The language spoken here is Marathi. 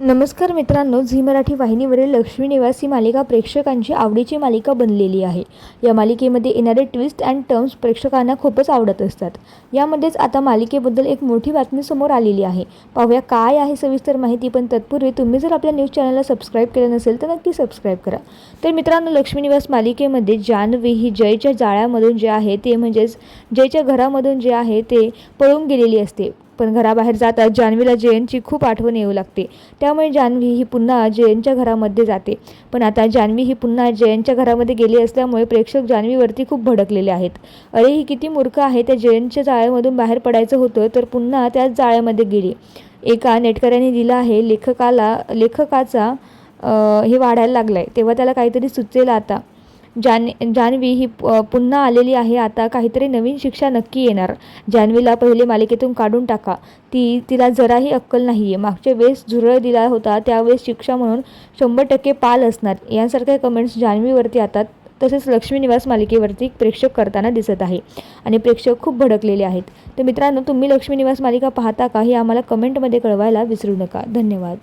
नमस्कार मित्रांनो झी मराठी वाहिनीवरील लक्ष्मी निवास ही मालिका प्रेक्षकांची आवडीची मालिका बनलेली आहे. या मालिकेमध्ये येणारे ट्विस्ट अँड टर्म्स प्रेक्षकांना खूपच आवडत असतात. यामध्येच आता मालिकेबद्दल एक मोठी बातमी समोर आलेली आहे. पाहूया काय आहे सविस्तर माहिती पण तत्पूर्वी तुम्ही जर आपल्या न्यूज चॅनलला सबस्क्राईब केलं नसेल तर नक्की सबस्क्राईब करा. तर मित्रांनो लक्ष्मी निवास मालिकेमध्ये जान्हवी ही जयच्या जाळ्यामधून जे आहे ते म्हणजेच जयच्या घरामधून जे आहे ते पळून गेलेली असते. पण घराबाहेर जाताच जान्हवीला जयंतची खूप आठवण येऊ लागते. त्यामुळे जान्हवी ही पुन्हा जयंतच्या घरामध्ये जाते. पण आता जान्हवी ही पुन्हा जयंतच्या घरामध्ये गेली असल्यामुळे प्रेक्षक जान्हवीवरती खूप भडकलेले आहेत. अरे ही किती मूर्ख आहे त्या जयंतच्या जाळ्यामधून बाहेर पडायचं होतं तर पुन्हा त्याच जाळ्यामध्ये गेली. एका नेटकऱ्याने दिला आहे लेखकाला लेखकाचा हे वाढायला लागलं आहे तेव्हा त्याला काहीतरी सुचेल आता. जान जान्हवी ही प- पुन्हा आलेली आहे. आता काहीतरी नवीन शिक्षा नक्की येणार. जान्हवीला पहिले मालिकेतून काढून टाका. ती तिला जराही अक्कल नाही आहे मागच्या वेळेस झुरळ दिला होता. त्यावेळेस शिक्षा म्हणून शंभर टक्के पाल असणार. यांसारख्या कमेंट्स जान्हवीवरती येतात. तसेच लक्ष्मी निवास मालिकेवरती प्रेक्षक करताना दिसत आहे. आणि प्रेक्षक खूप भडकलेले आहेत. तर मित्रांनो तुम्ही लक्ष्मी निवास मालिका पाहता का हे आम्हाला कमेंटमध्ये कळवायला विसरू नका. धन्यवाद.